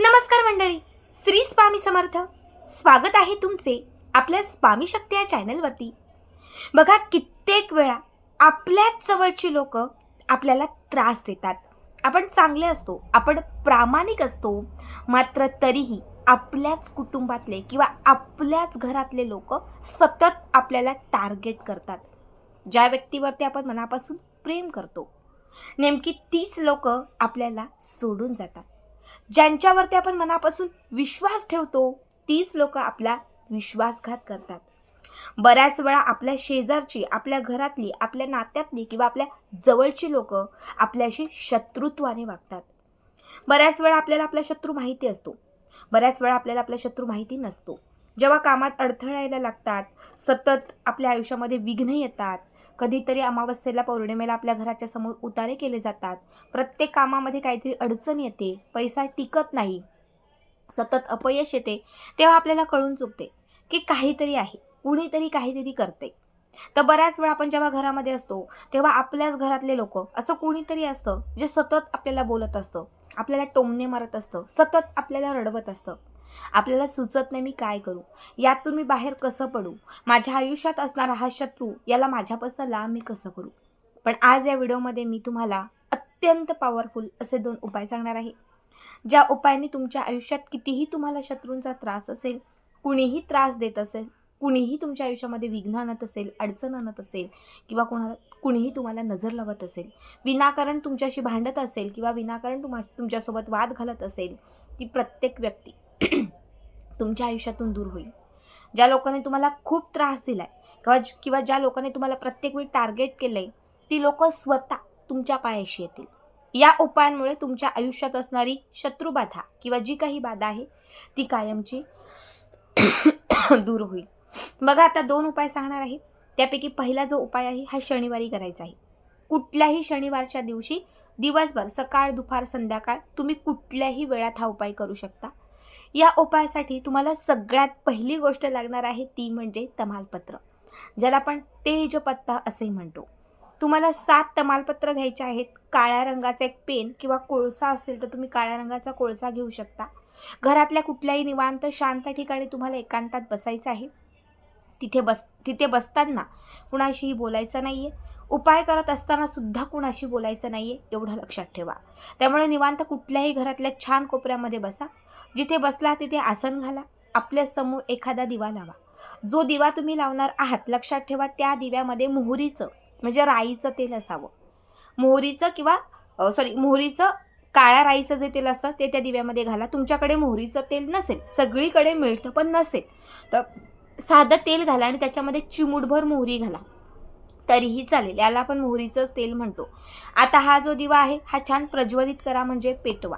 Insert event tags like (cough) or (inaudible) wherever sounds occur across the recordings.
नमस्कार मंडळी. श्री स्वामी समर्थ. स्वागत आहे तुमचे आपल्या स्वामी शक्ती या चॅनलवरती बघा कित्येक वेळा आपल्याच जवळची लोक आपल्याला त्रास देतात. आपण चांगले असतो आपण प्रामाणिक असतो मात्र तरीही आपल्याच कुटुंबातले किंवा आपल्याच घरातले लोक सतत आपल्याला टार्गेट करतात. ज्या व्यक्तीवरती आपण मनापासून प्रेम करतो नेमकी तीच लोक आपल्याला सोडून जातात. ज्यांच्यावरती आपण मनापासून विश्वास ठेवतो तीच लोक आपला विश्वासघात करतात. बऱ्याच वेळा आपल्या शेजारची आपल्या घरातली आपल्या नात्यातली किंवा आपल्या जवळची लोक आपल्याशी शत्रुत्वाने वागतात. बऱ्याच वेळा आपल्याला आपला शत्रू माहिती असतो. बऱ्याच वेळा आपल्याला आपला शत्रू माहिती नसतो. जेव्हा कामात अडथळा यायला लागतात सतत आपल्या आयुष्यामध्ये विघ्न येतात कधीतरी अमावस्येला पौर्णिमेला आपल्या घराच्या समोर उतारे केले जातात. प्रत्येक कामामध्ये काहीतरी अडचण येते. पैसा टिकत नाही. सतत अपयश येते. तेव्हा आपल्याला कळून चुकते की काहीतरी आहे. कुणीतरी काहीतरी करते. तर बऱ्याच वेळा आपण जेव्हा घरामध्ये असतो तेव्हा आपल्याच घरातले लोक असं कुणीतरी असतं जे सतत आपल्याला बोलत असतं. आपल्याला टोमणे मारत असतं. सतत आपल्याला रडवत असतं. आपल्याला सुचत नाही मी काय करू. यातून मी बाहेर कसं पडू? माझ्या आयुष्यात असणारा हा शत्रू याला माझ्यापासून लांब मी कसं करू? पण आज या व्हिडिओमध्ये मी तुम्हाला अत्यंत पॉवरफुल असे दोन उपाय सांगणार आहे. ज्या उपायांनी तुमच्या आयुष्यात कितीही तुम्हाला शत्रूंचा त्रास असेल कुणीही त्रास देत असेल कुणीही तुमच्या आयुष्यामध्ये विघ्न आणत असेल अडचण आणत असेल किंवा कोणाला कुणीही तुम्हाला नजर लावत असेल विनाकारण तुमच्याशी भांडत असेल किंवा विनाकारण तुम्हा तुमच्यासोबत वाद घालत असेल ती प्रत्येक व्यक्ती (clears throat) तुमच्या आयुष्यातून दूर होईल. ज्या लोकांनी तुम्हाला खूप त्रास दिला आहे किंवा किंवा ज्या लोकांनी तुम्हाला प्रत्येक वेळी टार्गेट केलं आहे ती लोक स्वतः तुमच्या पायाशी येतील. या उपायांमुळे तुमच्या आयुष्यात असणारी शत्रुबाधा किंवा जी काही बाधा आहे ती कायमची (clears throat) दूर होईल. बघा आता दोन उपाय सांगणार आहे. त्यापैकी पहिला जो उपाय आहे हा शनिवारी करायचा आहे. कुठल्याही शनिवारच्या दिवशी दिवसभर सकाळ दुपार संध्याकाळ तुम्ही कुठल्याही वेळात हा उपाय करू शकता. या उपायासाठी तुम्हाला सगळ्यात पहिली गोष्ट लागणार आहे ती म्हणजे तमालपत्र. ज्याला आपण तेजपत्ता असे म्हणतो. तुम्हाला सात तमालपत्र घ्यायचे आहेत. काळ्या रंगाचा एक पेन किंवा कोळसा असेल तर तुम्ही काळ्या रंगाचा कोळसा घेऊ शकता. घरातल्या कुठल्याही निवांत शांत ठिकाणी तुम्हाला एकांतात बसायचं आहे. तिथे बस तिथे बसताना कुणाशीही बोलायचं नाही आहे उपाय करत असताना सुद्धा कुणाशी बोलायचं नाही आहे एवढं लक्षात ठेवा. त्यामुळे निवांत कुठल्याही घरातल्या छान कोपऱ्यामध्ये बसा. जिथे बसला तिथे आसन घाला. आपल्यासमोर एखादा दिवा लावा. जो दिवा तुम्ही लावणार आहात लक्षात ठेवा त्या दिव्यामध्ये मोहरीचं म्हणजे राईचं तेल असावं. मोहरीचं किंवा सॉरी मोहरीचं काळ्या राईचं जे तेल असतं ते त्या दिव्यामध्ये घाला. तुमच्याकडे मोहरीचं तेल नसेल सगळीकडे मिळतं पण नसेल. तर साधं तेल घाला आणि त्याच्यामध्ये चिमूटभर मोहरी घाला. तरीही चालेल. याला आपण मोहरीचंच तेल म्हणतो. आता हा जो दिवा आहे हा छान प्रज्वलित करा म्हणजे पेटवा.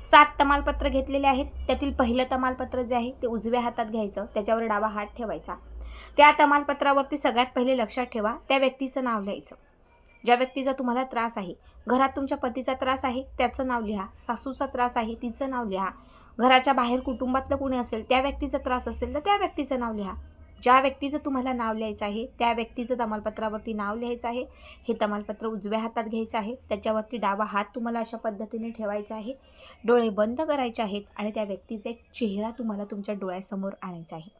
सात तमालपत्र घेतलेले आहेत. त्यातील पहिलं तमालपत्र जे आहे ते उजव्या हातात घ्यायचं. त्याच्यावर डावा हात ठेवायचा. त्या तमालपत्रावरती सगळ्यात पहिले लक्षात ठेवा त्या व्यक्तीचं नाव लिहायचं. ज्या व्यक्तीचा तुम्हाला त्रास आहे घरात तुमच्या पतीचा त्रास आहे त्याचं नाव लिहा. सासूचा त्रास आहे तिचं नाव लिहा. घराच्या बाहेर कुटुंबातलं कोणी असेल त्या व्यक्तीचा त्रास असेल तर त्या व्यक्तीचं नाव लिहा. ज्या व्यक्तीचं तुम्हाला नाव लिहायचं आहे त्या व्यक्तीचं तमालपत्रावरती नाव लिहायचं आहे हे तमालपत्र उजव्या हातात घ्यायचं आहे त्याच्यावरती डावा हात तुम्हाला अशा पद्धतीने ठेवायचा आहे डोळे बंद करायचे आहेत आणि त्या व्यक्तीचा एक चेहरा तुम्हाला तुमच्या डोळ्यासमोर आणायचा आहे.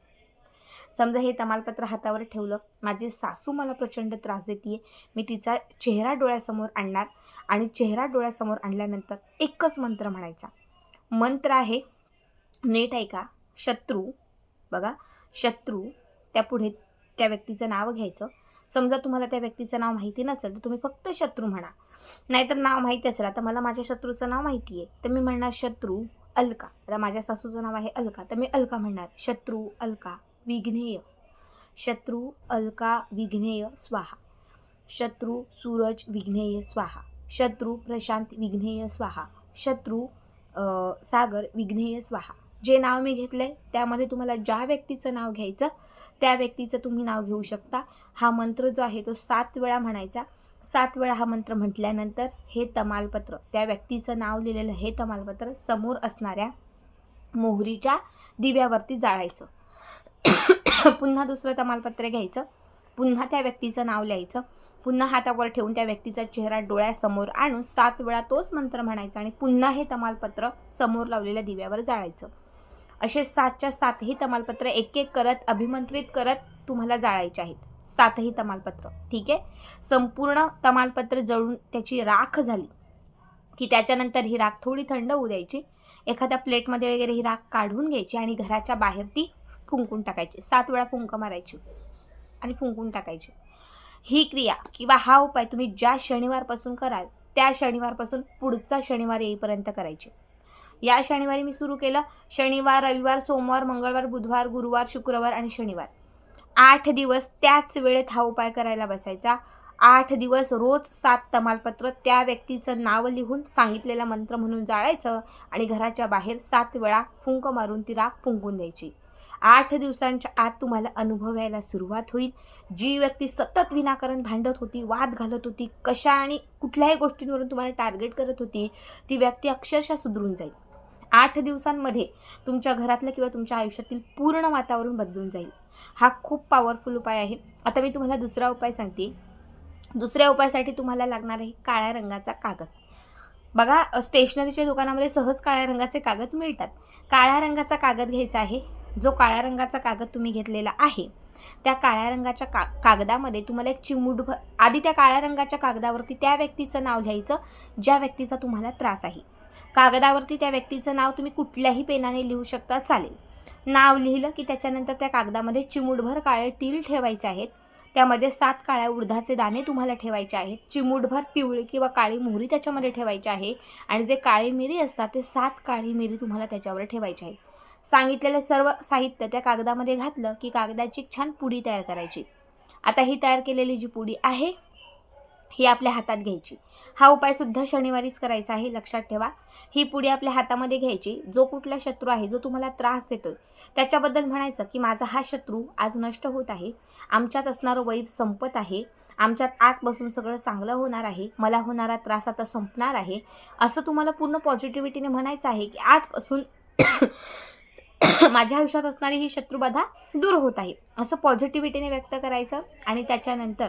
समजा हे तमालपत्र हातावर ठेवलं माझी सासू मला प्रचंड त्रास देते मी तिचा चेहरा डोळ्यासमोर आणणार आणि चेहरा डोळ्यासमोर आणल्यानंतर एकच मंत्र म्हणायचा. मंत्र आहे नेट ऐका शत्रू बघा शत्रू त्या पुढे त्या व्यक्तीचं नाव घ्यायचं. समजा तुम्हाला त्या व्यक्तीचं नाव माहिती नसेल तर तुम्ही फक्त शत्रू म्हणा. नाहीतर नाव माहिती असेल आता मला माझ्या शत्रूचं नाव माहिती आहे तर मी म्हणणार शत्रू अलका. आता माझ्या सासूचं नाव आहे अलका तर मी अलका म्हणणार. शत्रू अलका विघ्नेय. शत्रू अलका विघ्नेय स्वाहा. शत्रू सूरज विघ्नेय स्वाहा. शत्रू प्रशांत विघ्नेय स्वाहा. शत्रू सागर विघ्नेय स्वाहा. जे नाव मी घेतलं आहे त्यामध्ये तुम्हाला ज्या व्यक्तीचं नाव घ्यायचं त्या व्यक्तीचं तुम्ही नाव घेऊ शकता. हा मंत्र जो आहे तो सात वेळा म्हणायचा. सात वेळा हा मंत्र म्हटल्यानंतर हे तमालपत्र त्या व्यक्तीचं नाव लिहिलेलं हे तमालपत्र समोर असणाऱ्या मोहरीच्या दिव्यावरती जाळायचं. (coughs) पुन्हा दुसरं तमालपत्र घ्यायचं. पुन्हा त्या व्यक्तीचं नाव लिहायचं. पुन्हा हातावर ठेवून त्या व्यक्तीचा चेहरा डोळ्यासमोर आणून सात वेळा तोच मंत्र म्हणायचा आणि पुन्हा हे तमालपत्र समोर लावलेल्या दिव्यावर जाळायचं. असे सातच्या सातही तमालपत्र एक एक करत अभिमंत्रित करत तुम्हाला जाळायचे आहेत. सातही तमालपत्र. ठीक आहे? संपूर्ण तमालपत्र जळून त्याची राख झाली की त्याच्यानंतर ही राख थोडी थंड होऊ द्यायची. एखाद्या प्लेटमध्ये वगैरे ही राख काढून घ्यायची आणि घराच्या बाहेर ती फुंकून टाकायची. सात वेळा फुंक मारायची आणि फुंकून टाकायची. ही क्रिया किंवा हा उपाय तुम्ही ज्या शनिवारपासून कराल त्या शनिवारपासून पुढचा शनिवार येईपर्यंत करायचे. या शनिवारी मी सुरू केलं. शनिवार रविवार सोमवार मंगळवार बुधवार गुरुवार शुक्रवार आणि शनिवार. आठ दिवस त्याच वेळेत हा उपाय करायला बसायचा. आठ दिवस रोज सात तमालपत्र त्या व्यक्तीचं नाव लिहून सांगितलेला मंत्र म्हणून जाळायचं आणि घराच्या बाहेर सात वेळा फुंक मारून ती राख फुंकून द्यायची. आठ दिवसांच्या आत तुम्हाला अनुभव यायला सुरुवात होईल. जी व्यक्ती सतत विनाकारण भांडत होती वाद घालत होती कशा आणि कुठल्याही गोष्टींवरून तुम्हाला टार्गेट करत होती ती व्यक्ती अक्षरशः सुधरून जाईल. आठ दिवसांमध्ये तुमच्या घरातलं किंवा तुमच्या आयुष्यातील पूर्ण वातावरण बदलून जाईल. हा खूप पॉवरफुल उपाय आहे. आता मी तुम्हाला दुसरा उपाय सांगते. दुसऱ्या उपायासाठी तुम्हाला लागणार आहे काळ्या रंगाचा कागद. बघा स्टेशनरीच्या दुकानामध्ये सहज काळ्या रंगाचे कागद मिळतात. काळ्या रंगाचा कागद घ्यायचा आहे. जो काळ्या रंगाचा कागद तुम्ही घेतलेला आहे त्या काळ्या रंगाच्या का कागदामध्ये तुम्हाला एक चिमूटभर आधी त्या काळ्या रंगाच्या कागदावरती त्या व्यक्तीचं नाव लिहायचं ज्या व्यक्तीचा तुम्हाला त्रास आहे. कागदावरती त्या व्यक्तीचं नाव तुम्ही कुठल्याही पेनाने लिहू शकता चालेल. नाव लिहिलं की त्याच्यानंतर त्या कागदामध्ये चिमूटभर काळे टील ठेवायचे आहेत. त्यामध्ये सात काळ्या उडदाचे दाणे तुम्हाला ठेवायचे आहेत. चिमूटभर पिवळी किंवा काळी मोहरी त्याच्यामध्ये ठेवायची आहे. आणि जे काळी मिरी असतात ते सात काळी मिरी तुम्हाला त्याच्यावर ठेवायची आहे सांगितलेलं सर्व साहित्य त्या कागदामध्ये घातलं की कागदाची छान पुडी तयार करायची. आता ही तयार केलेली जी पुडी आहे ही आपल्या हातात घ्यायची. हा उपायसुद्धा शनिवारीच करायचा आहे लक्षात ठेवा. ही पुढे आपल्या हातामध्ये घ्यायची. जो कुठला शत्रू आहे जो तुम्हाला त्रास देतोय त्याच्याबद्दल म्हणायचं की माझा हा शत्रू आज नष्ट होत आहे. आमच्यात असणारं वैर संपत आहे. आमच्यात आजपासून सगळं चांगलं होणार आहे. मला होणारा त्रास आता संपणार आहे. असं तुम्हाला पूर्ण पॉझिटिव्हिटीने म्हणायचं आहे की आजपासून माझ्या आयुष्यात असणारी ही शत्रुबाधा दूर होत आहे. असं पॉझिटिव्हिटीने व्यक्त करायचं आणि त्याच्यानंतर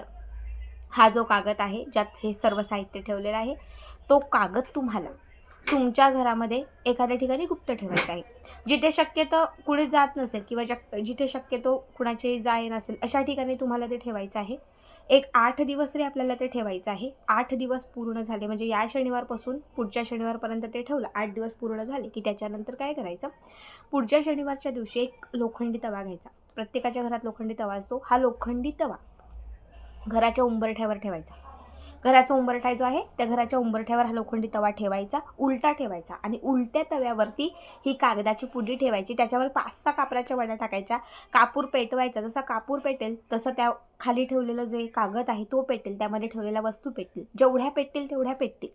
हा जो कागद आहे ज्यात हे सर्व साहित्य ठेवलेलं आहे तो कागद तुम्हाला तुमच्या घरामध्ये एखाद्या ठिकाणी गुप्त ठेवायचा आहे. जिथे शक्यतो कुणी जात नसेल किंवा जग जिथे शक्यतो कुणाचेही जाय नसेल अशा ठिकाणी तुम्हाला ते ठेवायचं आहे. एक आठ दिवस तरी आपल्याला ते ठेवायचं आहे. आठ दिवस पूर्ण झाले म्हणजे या शनिवारपासून पुढच्या शनिवारपर्यंत ते ठेवलं. आठ दिवस पूर्ण झाले की त्याच्यानंतर काय करायचं? पुढच्या शनिवारच्या दिवशी एक लोखंडी तवा घ्यायचा. प्रत्येकाच्या घरात लोखंडी तवा असतो. हा लोखंडी तवा घराच्या उंबरठ्यावर ठेवायचा. घराचा उंबरठा जो आहे त्या घराच्या उंबरठ्यावर हा लोखंडी तवा ठेवायचा उलटा ठेवायचा आणि उलट्या तव्यावरती ही कागदाची पुडी ठेवायची. त्याच्यावर पाच सहा कापराच्या वड्या टाकायच्या. कापूर पेटवायचा. जसा कापूर पेटेल तसं त्या खाली ठेवलेलं जे कागद आहे तो पेटेल त्यामध्ये ठेवलेल्या वस्तू पेटतील जेवढ्या पेटतील तेवढ्या पेटतील.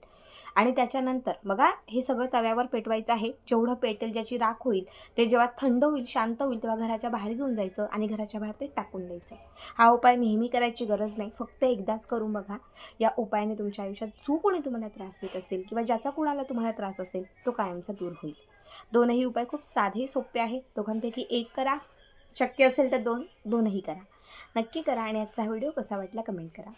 आणि त्याच्यानंतर बघा हे सगळं तव्यावर पेटवायचं आहे. जेवढं पेटेल ज्याची राख होईल ते जेव्हा थंड होईल शांत होईल तेव्हा घराच्या बाहेर घेऊन जायचं आणि घराच्या बाहेर ते टाकून द्यायचं. हा उपाय नेहमी करायची गरज नाही. फक्त एकदाच करून बघा. या उपायाने तुमच्या आयुष्यात जो कोणी तुम्हाला त्रास देत असेल किंवा ज्याचा कोणाला तुम्हाला त्रास असेल तो कायमचा दूर होईल. दोनही उपाय खूप साधे सोपे आहेत. दोघांपैकी एक करा. शक्य असेल तर दोन दोनही करा. नक्की करा आणि आजचा व्हिडिओ कसा वाटला कमेंट करा.